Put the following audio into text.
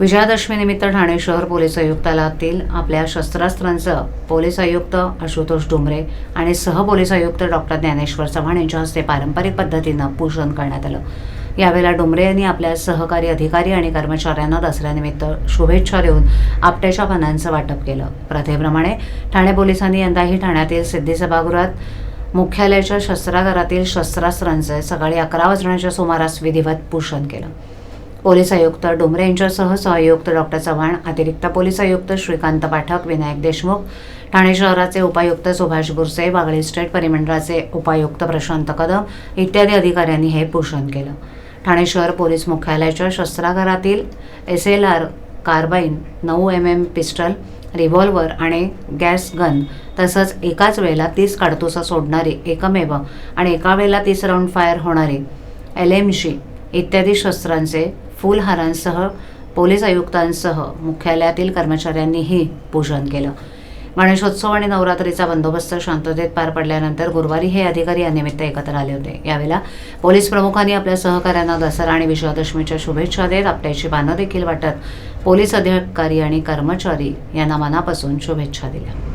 विजयादशमीनिमित्त ठाणे शहर पोलीस आयुक्तालयातील आपल्या शस्त्रास्त्रांचं पोलीस आयुक्त आशुतोष डुमरे आणि सहपोलीस आयुक्त डॉक्टर ज्ञानेश्वर चव्हाण यांच्या हस्ते पारंपरिक पद्धतीनं पूजन करण्यात आलं. यावेळेला डुमरे यांनी आपल्या सहकारी अधिकारी आणि कर्मचाऱ्यांना दसऱ्यानिमित्त शुभेच्छा देऊन आपट्याच्या पानांचं वाटप केलं. प्रथेप्रमाणे ठाणे पोलिसांनी यंदाही ठाण्यातील सिद्धी सभागृहात मुख्यालयाच्या शस्त्रागारातील शस्त्रास्त्रांचे सकाळी अकरा वाजण्याच्या सुमारास विधिवत पूषण केलं. पोलीस आयुक्त डोंबरे यांच्यासह सहआयुक्त डॉक्टर चव्हाण अतिरिक्त पोलीस आयुक्त श्रीकांत पाठक विनायक देशमुख ठाणे शहराचे उपायुक्त सुभाष बुरसे वागळे स्टेट परिमंडळाचे उपायुक्त प्रशांत कदम इत्यादी अधिकाऱ्यांनी हे पोषण केलं. ठाणे शहर पोलीस मुख्यालयाच्या शस्त्रागारातील एस एल आर कार्बाईन नऊ एम एम पिस्टल रिव्हॉल्वर आणि गॅस गन तसंच एकाच वेळेला तीस काडतुसं सोडणारी एकमेव आणि एका वेळेला तीस राऊंड फायर होणारी एल एम जी इत्यादी शस्त्रांचे फुलहारांसह पोलीस आयुक्तांसह मुख्यालयातील कर्मचाऱ्यांनीही पूजन केलं. गणेशोत्सव आणि नवरात्रीचा बंदोबस्त शांततेत पार पडल्यानंतर गुरुवारी हे अधिकारी यानिमित्त एकत्र आले होते. यावेळेला पोलीस प्रमुखांनी आपल्या सहकाऱ्यांना दसरा आणि विजयादशमीच्या शुभेच्छा देत आपल्याची पानं देखील वाटत पोलीस अधिकारी आणि कर्मचारी यांना मनापासून शुभेच्छा दिल्या.